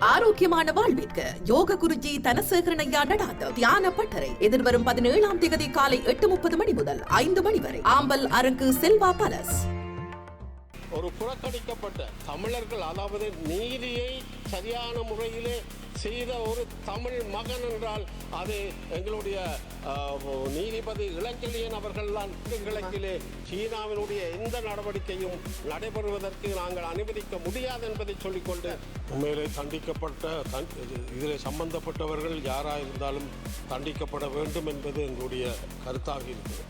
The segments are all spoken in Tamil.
ஆரோக்கியமான வாழ்விற்கு யோக குருஜி தனசேகரன் ஐயா நடாத்த தியான பட்டறை. எதிர்வரும் பதினேழாம் தேதி காலை எட்டு முப்பது மணி முதல் ஐந்து மணி வரை. ஆம்பல் அரங்கு செல்வா பலஸ் ஒரு புறக்கணிக்கப்பட்ட தமிழர்கள் அதாவது நீதியை சரியான முறையிலே செய்த ஒரு தமிழ் மகன் என்றால் அது எங்களுடைய நீதிபதி இளஞ்செழியன் அவர்கள்தான். கிழக்கிலே சீனாவினுடைய எந்த நடவடிக்கையும் நடைபெறுவதற்கு நாங்கள் அனுமதிக்க முடியாது என்பதை சொல்லிக்கொண்டு உண்மையிலே தண்டிக்கப்பட்ட தன் இதில் சம்பந்தப்பட்டவர்கள் யாராக இருந்தாலும் தண்டிக்கப்பட வேண்டும் என்பது எங்களுடைய கருத்தாக இருக்கிறது.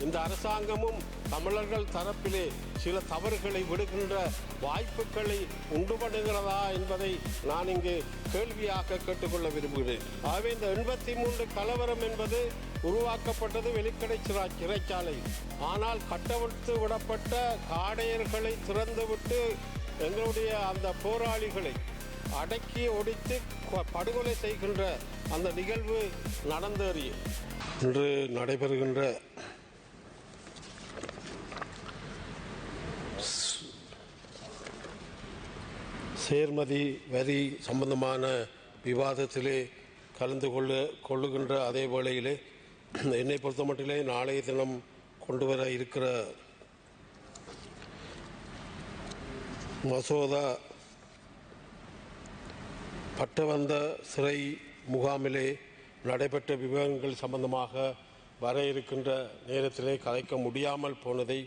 இந்த அரசாங்கமும் தமிழர்கள் தரப்பிலே சில தவறுகளை விடுகின்ற வாய்ப்புகளை உண்டு பண்ணுகிறதா என்பதை நான் இங்கு கேள்வியாக கேட்டுக்கொள்ள விரும்புகிறேன். ஆகவே இந்த எண்பத்தி மூன்று கலவரம் என்பது உருவாக்கப்பட்டது வெளிக்கடை சிறா- சிறைச்சாலை. ஆனால் கட்டவிழ்த்து விடப்பட்ட காடையர்களை திறந்துவிட்டு எங்களுடைய அந்த போராளிகளை அடக்கி ஒடித்து படுகொலை செய்கின்ற அந்த நிகழ்வு நடந்தேறிய இன்று நடைபெறுகின்ற சேர்மதி வரி சம்பந்தமான விவாதத்திலே கலந்து கொள்ள கொள்ளுகின்ற அதே வேளையிலே என்னை பொறுத்தமட்டிலே நாளைய தினம் கொண்டு வர இருக்கிற மசோதா பட்டவந்த சிறை முகாமிலே நடைபெற்ற விவரங்கள் சம்பந்தமாக வர இருக்கின்ற நேரத்திலே கலைக்க முடியாமல் போனதை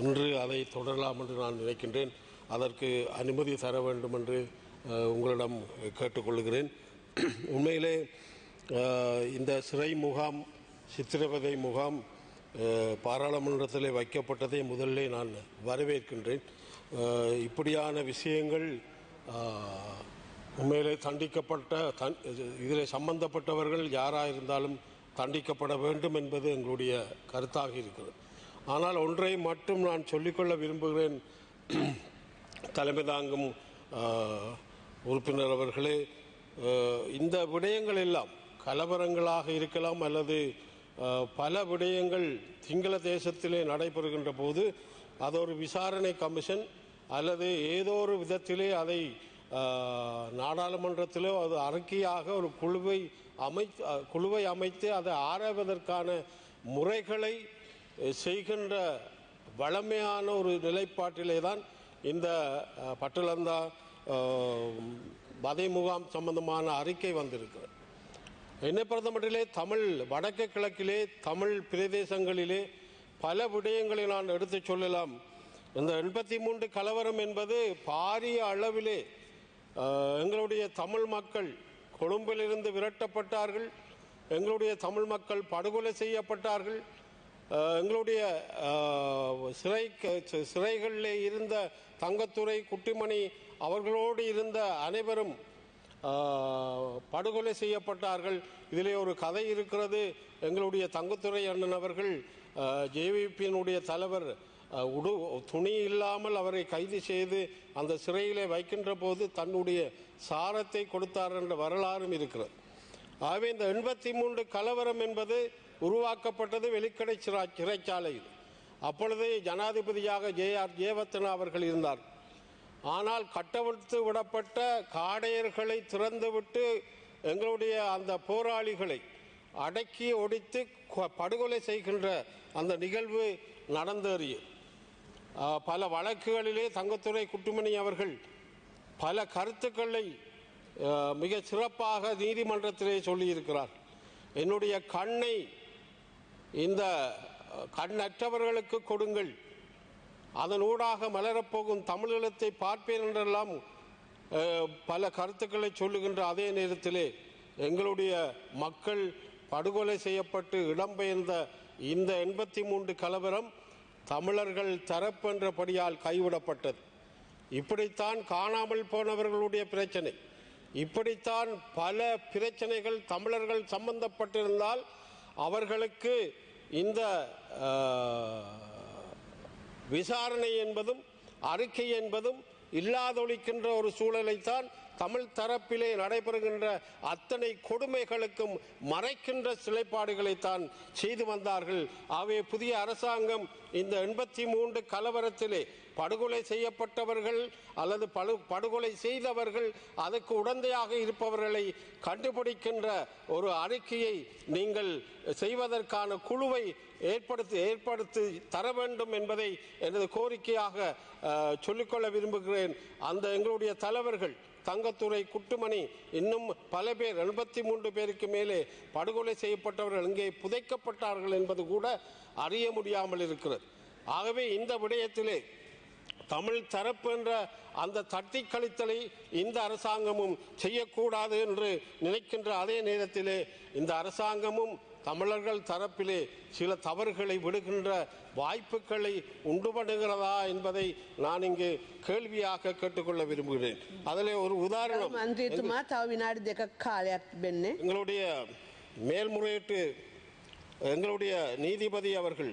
இன்று அதை தொடரலாம் என்று நான் நினைக்கின்றேன். அதற்கு அனுமதி தர வேண்டும் என்று உங்களிடம் கேட்டுக்கொள்கிறேன். உண்மையிலே இந்த சிறை முகாம் சித்திரவதை முகாம் பாராளுமன்றத்தில் வைக்கப்பட்டதை முதல்ல நான் வரவேற்கின்றேன். இப்படியான விஷயங்கள் உண்மையிலே தண்டிக்கப்பட்ட தன் இதில் சம்பந்தப்பட்டவர்கள் யாராக இருந்தாலும் தண்டிக்கப்பட வேண்டும் என்பது எங்களுடைய கருத்தாக இருக்கிறது. ஆனால் ஒன்றை மட்டும் நான் சொல்லிக்கொள்ள விரும்புகிறேன். தலைமை தாங்கும் உறுப்பினர் அவர்களே இந்த விடயங்கள் எல்லாம் கலவரங்களாக இருக்கலாம் அல்லது பல விடயங்கள் சிங்கள தேசத்திலே நடைபெறுகின்ற போது அது ஒரு விசாரணை கமிஷன் அல்லது ஏதோ ஒரு விதத்திலே அதை நாடாளுமன்றத்திலோ அது அறிக்கையாக ஒரு குழுவை அமை குழுவை அமைத்து அதை ஆராய்வதற்கான முறைகளை செய்கின்ற வளமையான ஒரு நிலைப்பாட்டிலே தான் இந்த அஹ், பட்டலந்தா வதை முகாம் சம்பந்தமான அறிக்கை வந்திருக்கிறது. என்னை பொறுத்தமட்டிலே தமிழ் வடக்கு கிழக்கிலே தமிழ் பிரதேசங்களிலே பல விடயங்களை நான் எடுத்துச் சொல்லலாம். இந்த எண்பத்தி மூன்று கலவரம் என்பது பாரிய அளவிலே எங்களுடைய தமிழ் மக்கள் கொழும்பிலிருந்து விரட்டப்பட்டார்கள். எங்களுடைய தமிழ் மக்கள் படுகொலை செய்யப்பட்டார்கள். எங்களுடைய சிறை சிறைகளில் இருந்த தங்கத்துறை குட்டிமணி அவர்களோடு இருந்த அனைவரும் படுகொலை செய்யப்பட்டார்கள். இதிலே ஒரு கதை இருக்கிறது. எங்களுடைய தங்கத்துறை அண்ணன் அவர்கள் ஜேவிபியினுடைய தலைவர் உடு துணி இல்லாமல் அவரை கைது செய்து அந்த சிறையிலே வைக்கின்ற போது தன்னுடைய சாரத்தை கொடுத்தார் என்ற வரலாறும் இருக்கிறது. ஆகவே இந்த எண்பத்தி மூன்று கலவரம் என்பது உருவாக்கப்பட்டது வெளிக்கடை சிறா- சிறைச்சாலையில். அப்பொழுது ஜனாதிபதியாக ஜே ஆர் ஜேவர்த்தனா அவர்கள் இருந்தார். ஆனால் கட்டவிழ்த்து விடப்பட்ட காடையர்களை திறந்துவிட்டு எங்களுடைய அந்த போராளிகளை அடக்கி ஒடித்து படுகொலை செய்கின்ற அந்த நிகழ்வு நடந்தேறிய பல வழக்குகளிலே தங்கத்துறை குட்டுமணி அவர்கள் பல கருத்துக்களை மிக சிறப்பாக நீதிமன்றத்திலே சொல்லியிருக்கிறார். என்னுடைய கண்ணை இந்த கண்ணற்றவர்களுக்கு கொடுங்கள். அதன் ஊடாக மலரப்போகும் தமிழீழத்தை பார்ப்பேன் என்றெல்லாம் பல கருத்துக்களை சொல்லுகின்ற அதே நேரத்திலே எங்களுடைய மக்கள் படுகொலை செய்யப்பட்டு இடம்பெயர்ந்த இந்த எண்பத்தி மூன்று கலவரம் தமிழர்கள் தரப்பென்றபடியால் கைவிடப்பட்டது. இப்படித்தான் காணாமல் போனவர்களுடைய பிரச்சனை. இப்படித்தான் பல பிரச்சனைகள் தமிழர்கள் சம்பந்தப்பட்டிருந்தால் அவர்களுக்கு இந்த விசாரணை என்பதும் அறிக்கை என்பதும் இல்லாதொழிக்கின்ற ஒரு சூழலைத்தான் தமிழ் தரப்பிலே நடைபெறுகின்ற அத்தனை கொடுமைகளுக்கும் மறைக்கின்ற சிலைப்பாடுகளைத்தான் செய்து வந்தார்கள். ஆகவே புதிய அரசாங்கம் இந்த எண்பத்தி மூன்று கலவரத்திலே படுகொலை செய்யப்பட்டவர்கள் அல்லது படு படுகொலை செய்தவர்கள் அதற்கு உடந்தையாக இருப்பவர்களை கண்டுபிடிக்கின்ற ஒரு அறிக்கையை நீங்கள் செய்வதற்கான குழுவை ஏற்படுத்தி ஏற்படுத்தி தர வேண்டும் என்பதை எனது கோரிக்கையாக சொல்லிக்கொள்ள விரும்புகிறேன். அந்த எங்களுடைய தலைவர்கள் தங்கத்துறை குட்டுமணி இன்னும் பல பேர் எண்பத்தி மூன்று பேருக்கு மேலே படுகொலை செய்யப்பட்டவர்கள் இங்கே புதைக்கப்பட்டார்கள் என்பது கூட அறிய முடியாமல் இருக்கிறது. ஆகவே இந்த விடயத்திலே தமிழ் தரப்பு என்ற அந்த தட்டி கழித்தலை இந்த அரசாங்கமும் செய்யக்கூடாது என்று நினைக்கின்ற அதே நேரத்திலே இந்த அரசாங்கமும் தமிழர்கள் தரப்பிலே சில தவறுகளை விடுகின்ற வாய்ப்புகளை உண்டுபடுகிறதா என்பதை நான் இங்கு கேள்வியாக கேட்டுக்கொள்ள விரும்புகிறேன். அதில் ஒரு உதாரணம். எங்களுடைய மேல்முறையீட்டு எங்களுடைய நீதிபதி அவர்கள்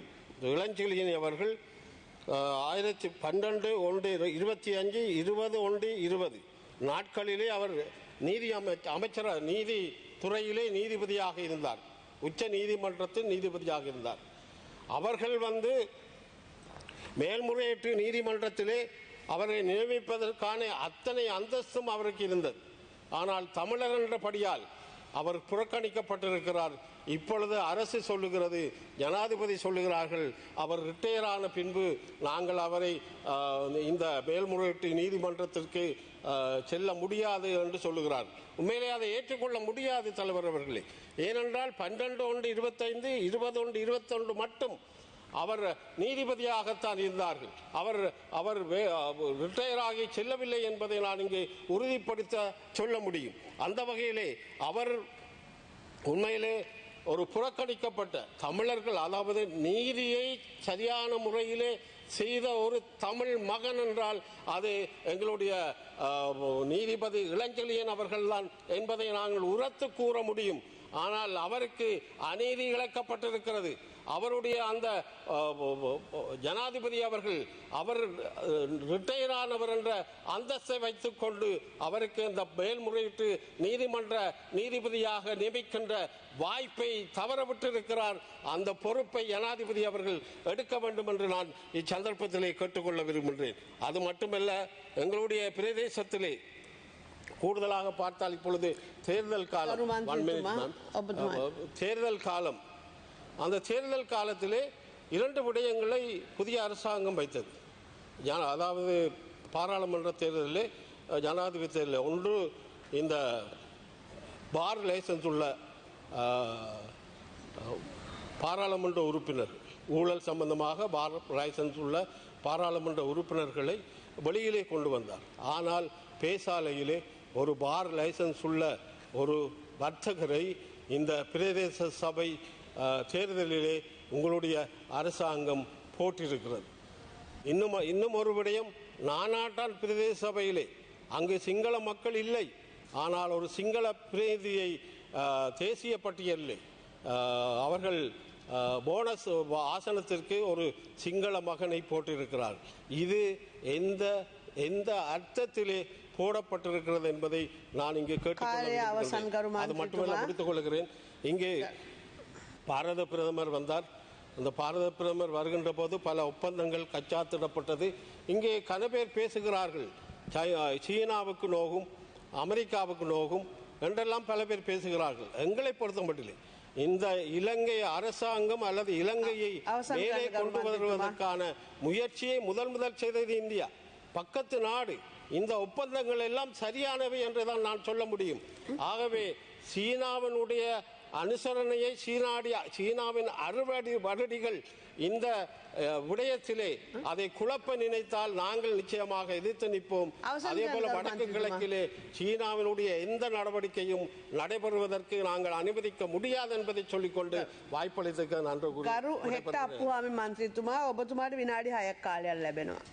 இளஞ்செழியன் அவர்கள் ஆயிரத்தி பன்னெண்டு ஒன்று இருபத்தி அஞ்சு இருபது ஒன்று இருபது நாட்களிலே அவர் நீதி அமைச்சர் நீதி துறையிலே நீதிபதியாக இருந்தார். உச்ச நீதிமன்றத்தின் நீதிபதியாக இருந்தார். அவர்கள் வந்து மேல்முறையீட்டு நீதிமன்றத்திலே அவரை நியமிப்பதற்கான அத்தனை அந்தஸ்தும் அவருக்கு இருந்தது. ஆனால் தமிழர் என்றபடியால் அவர் புறக்கணிக்கப்பட்டிருக்கிறார் இப்பொழுது அரசு சொல்லுகிறது ஜனாதிபதி சொல்லுகிறார்கள் அவர் ரிட்டையர் ஆன பின்பு நாங்கள் அவரை இந்த மேல்முறையீட்டு நீதிமன்றத்திற்கு செல்ல முடியாது என்று சொல்லுகிறார். உண்மையிலே அதை ஏற்றுக்கொள்ள முடியாது தலைவர் அவர்களே. ஏனென்றால் பன்னெண்டு ஒன்று இருபத்தைந்து இருபது ஒன்று இருபத்தொன்று மட்டும் அவர் நீதிபதியாகத்தான் இருந்தார்கள். அவர் அவர் ரிட்டையர் ஆகி செல்லவில்லை என்பதை நான் இங்கே உறுதிப்படுத்த சொல்ல முடியும். அந்த வகையிலே அவர் உண்மையிலே ஒரு புறக்கணிக்கப்பட்ட தமிழர்கள் அதாவது நீதியை சரியான முறையிலே செய்த ஒரு தமிழ் மகன் என்றால் அது எங்களுடைய நீதிபதி இளஞ்செழியன் அவர்கள்தான் என்பதை நாங்கள் உரத்து கூற முடியும். ஆனால் அவருக்கு அநீதி இழைக்கப்பட்டிருக்கிறது. அவருடைய அந்த ஜனாதிபதி அவர்கள் அவர் ரிட்டையர் ஆனவர் என்ற அந்தஸ்தை வைத்துக்கொண்டு அவருக்கு இந்த மேல்முறையீட்டு நீதிமன்ற நீதிபதியாக நியமிக்கின்ற வாய்ப்பை தவறவிட்டிருக்கிறார். அந்த பொறுப்பை ஜனாதிபதி அவர்கள் எடுக்க வேண்டும் என்று நான் இச்சந்தர்ப்பத்திலே கேட்டுக்கொள்ள விரும்புகின்றேன். அது மட்டுமல்ல எங்களுடைய பிரதேசத்திலே கூடுதலாக பார்த்தால் இப்பொழுது தேர்தல் காலம்? தேர்தல் காலம். அந்த தேர்தல் காலத்திலே இரண்டு விடயங்களை புதிய அரசாங்கம் வைத்தது. அதாவது பாராளுமன்ற தேர்தலிலே ஜனாதிபதி தேர்தலில். ஒன்று இந்த பார் லைசன்ஸ் உள்ள பாராளுமன்ற உறுப்பினர் ஊழல் சம்பந்தமாக பார் லைசன்ஸ் உள்ள பாராளுமன்ற உறுப்பினர்களை வெளியிலே கொண்டு வந்தார். ஆனால் பேசாலையிலே ஒரு பார் லைசன்ஸ் உள்ள ஒரு வர்த்தகரை இந்த பிரதேச சபை தேர்தலிலே உங்களுடைய அரசாங்கம் போட்டிருக்கிறது. இன்னும் இன்னும் ஒரு விடயம் நானாட்டான் பிரதேச சபையிலே. அங்கு சிங்கள மக்கள் இல்லை. ஆனால் ஒரு சிங்கள பிரதியை தேசிய பட்டியலில் அவர்கள் போனஸ் ஆசனத்திற்கு ஒரு சிங்கள மகனை போட்டிருக்கிறார். இது எந்த எந்த அர்த்தத்திலே போடப்பட்டிருக்கிறது என்பதை நான் இங்கு கேட்டுக்கொள்ள அது மட்டுமல்ல? முடித்துக் கொள்கிறேன் இங்கே பாரத பிரதமர் வந்தார். அந்த பாரத பிரதமர் வருகின்ற போது பல ஒப்பந்தங்கள் கச்சாத்திடப்பட்டது. இங்கே கன பேர் பேசுகிறார்கள். சீனாவுக்கு நோகும் அமெரிக்காவுக்கு நோகும் என்றெல்லாம் பல பேர் பேசுகிறார்கள். எங்களை பொறுத்த மட்டிலே இந்த இலங்கை அரசாங்கம் அல்லது இலங்கையை மேலே கொண்டு வருவதற்கான முயற்சியை முதல் முதல் செய்தது இந்தியா. பக்கத்து நாடு இந்த ஒப்பந்தங்கள் எல்லாம் சரியானவை என்றுதான் நான் சொல்ல முடியும். ஆகவே சீனாவினுடைய அனுசரணையை சீனாடி சீனாவின் அறுவடி வருடிகள் இந்த விடயத்திலே அதை குழப்ப நினைத்தால் நாங்கள் நிச்சயமாக எதிர்த்து நிற்போம். அதே போல வடக்கு? கிழக்கிலே சீனாவினுடைய எந்த நடவடிக்கையும் நடைபெறுவதற்கு நாங்கள் அனுமதிக்க முடியாது என்பதை சொல்லிக்கொண்டு வாய்ப்பளித்ததுக்கு நன்றி